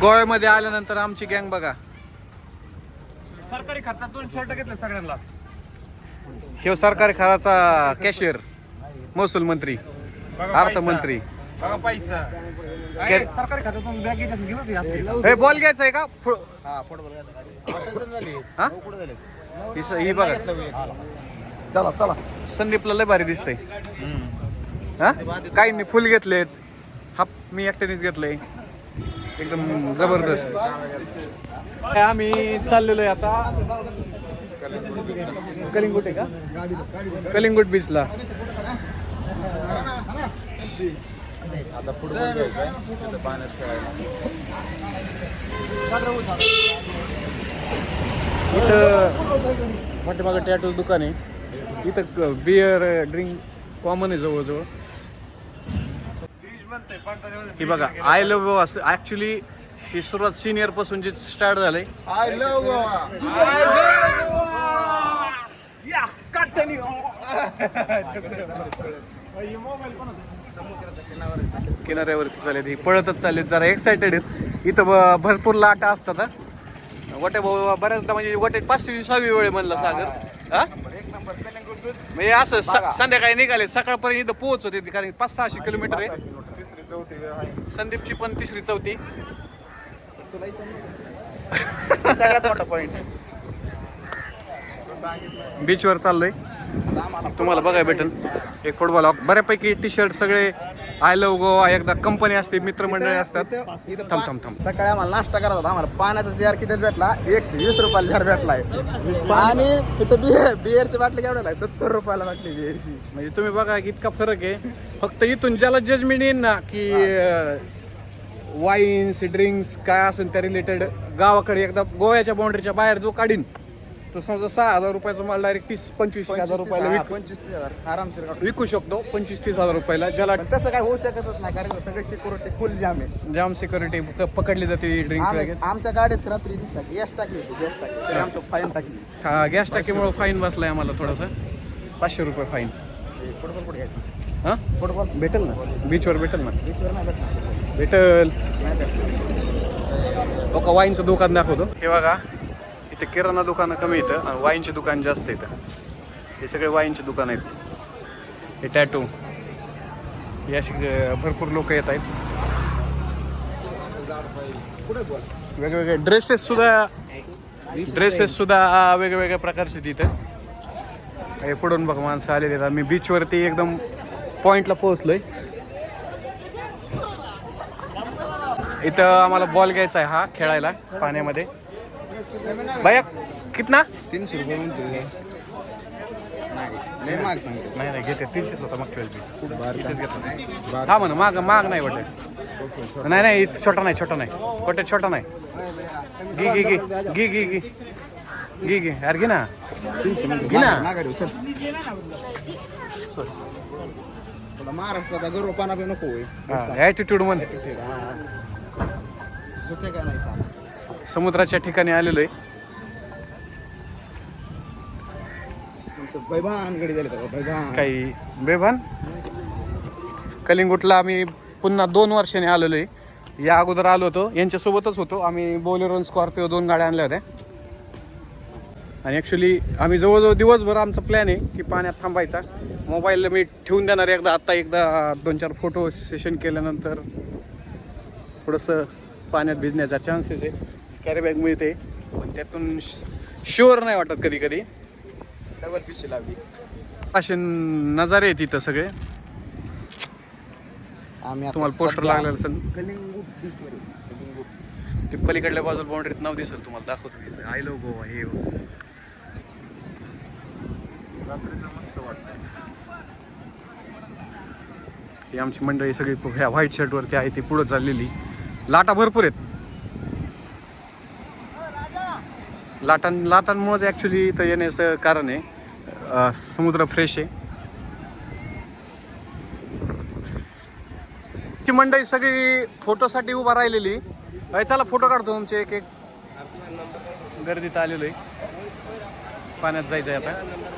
गोव्यामध्ये आल्यानंतर आमची गँग बघा. सरकारी खर्चात दोन शर्ट घेतले सगळ्यांना. हे सरकारी खराचा कॅशियर महसूल मंत्री बघा अर्थमंत्री पैसा. बघा पैसा. के- काय सरकारी खात्यातून बॅग घेतलं घेऊन ती आपली. हे बॉल घ्यायचा आहे का? फु- हा? ही? स- ही बघा. चला चला. संदीपला लय भारी दिसतंय. हा? काहींनी फुल घेतलेत. हा मी एकट्यानेच घेतलंय. एकदम जबरदस्त. आम्ही चाललेलो आहे आता. कलिंगूट आहे का? कलिंगूट बीचला इथं पाठीमागं टॅटू दुकान आहे. इथं बिअर ड्रिंक कॉमन आहे जवळजवळ. ही बघा आय लव्ह गोवा ऍक्च्युली ही सुरुवात सिनियरपासून जी स्टार्ट झालंय आय लव्ह. किनाऱ्यावरती चालेल ही पळतच चालेल जरा एक्सायटेड आहेत. इथं भरपूर लाटा असतात. गोटे भाऊ बऱ्याचदा म्हणजे गोटे पाचवी सहावी वेळ म्हणलं सागर. हा? म्हणजे असं स- संध्याकाळी निघाले सकाळपर्यंत इथं पोहोच होते कारण पाच सहाशे किलोमीटर आहे. चौथी वेळ आहे. संदीपची पण तिसरी चौथी. सगळ्यात मोठा पॉईंट बीचवर चाललोय. तुम्हाला बघायला भेटेल. एक फुटबॉल बऱ्यापैकी टी शर्ट सगळे आय लव्ह गोवा एकदा कंपनी असते मित्रमंडळी असतात. थांब थांब थांब. सकाळी आम्हाला नाश्ता करायचा होता आम्हाला पाण्याचा जार किती भेटला? एकशे वीस रुपयाला जार भेटलाय. आणि इथं बिअर बिअरची बाटली केवढ्याला आहे सत्तर रुपयाला बाटली बिअरची. म्हणजे तुम्ही बघा की इतका फरक आहे. फक्त इथून ज्याला जजमेंट येईल ना की वाईन्स ड्रिंक्स काय असेल त्या रिलेटेड गावाकडे एकदा गोव्याच्या बाउंड्रीच्या बाहेर जो काढीन तो समजा सहा हजार रुपयाचा माल डायरेक्ट तीस पंचवीस हजार रुपयाला विक पंचवीस तीस हजार. आरामशीर काढू. विकू शकतो पंचवीस तीस हजार रुपयाला ज्याला पण तसं काय होऊ शकतच नाही कारण सगळे सिक्युरिटी फुल जाम आहे जाम सिक्युरिटी पकडली जाते ड्रिंक आम्ही आमच्या गाडीत रात्री वीस टाकी गॅस टाकली होती गॅस टाकली तरी आमचं फाईन टाकली हा गॅस टाकीमुळे फाईन बसलाय आम्हाला थोडंसं. पाचशे रुपये फाईन हे फुटबॉल कुठे घ्यायचं? हां? फुटबॉल भेटेल ना? बीचवर भेटेल ना? बीचवर नाही भेटणार. भेटेल. नाही भेटणार. वाईनचं दुकान दाखवतो. हे बघा. वाटतं किराणा दुकानं कमी येतं आणि वाईनचे दुकान जास्त येतं हे सगळे वाईनचे दुकान आहेत. हे टॅटू हे अशी भरपूर लोक येत आहेत. वेगवेगळे ड्रेसेस सुद्धा ड्रेसेस सुद्धा वेगवेगळ्या प्रकारचे तिथं हे पुढून बघ माणसं आलेले आहेत. मी बीचवरती एकदम पॉईंटला पोहोचलोय. इथं आम्हाला बॉल घ्यायचा आहे हा खेळायला पाण्यामध्ये. भैया कितना? तीनशे रुपये म्हणतो नाही नाही नाही घेते. तीनशेच होता मागच्या वेळेस तीनशेच घेतला हा म्हणा माग माग नाही वाटत. नाही नाही छोटा नाही छोटा नाही. कोटे छोटा नाही. गी गी गी गी गी गी गी गी यार घे ना. तीनशे घे ना. महाराष्ट्राचा गर्व पाना बी नको ॲटिट्यूड झोपे काय नाही सांग समुद्राच्या ठिकाणी आलेलो आहे तुमचं बैभान गडी झाले तर बैभान. काही बेभान? कलिंगुटला आम्ही पुन्हा दोन वर्षांनी आलेलो आहे या अगोदर आलो होतो यांच्यासोबतच होतो. आम्ही बोलेरो स्कॉर्पिओ दोन गाड्या आणल्या होत्या. आणि ॲक्च्युली आम्ही जवळजवळ दिवसभर आमचा प्लॅन आहे की पाण्यात थांबायचा. मोबाईल मी ठेवून देणार एकदा आत्ता एकदा दोन चार फोटो सेशन केल्यानंतर थोडंसं पाण्यात भिजण्याचा चान्सेस आहे. कॅरी बॅग मिळते. पण त्यातून शुअर नाही वाटत कधी कधी डबल पिशी लावली असे नजारे आहेत तिथं सगळे. आम्ही तुम्हाला पोस्टर लागलेलं असेल. ते पलीकडल्या बाजूला बाउंड्रीत नाव दिसेल तुम्हाला दाखवतो आय लव्ह गोवा हे. रात्रीचं मस्त वाटतं ही आमची मंडळी सगळी ह्या व्हाईट शर्टवरती आहे ती पुढं चाललेली. लाटा भरपूर आहेत. लाटां लाटांमुळेच ॲक्च्युली इथं येण्याचं कारण आहे. समुद्र फ्रेश आहे. ती मंडळी सगळी फोटोसाठी उभा राहिलेली. अरे चला फोटो काढतो तुमचे एक एक. गर्दीत आलेलो आहे. पाण्यात जायचं आहे आता.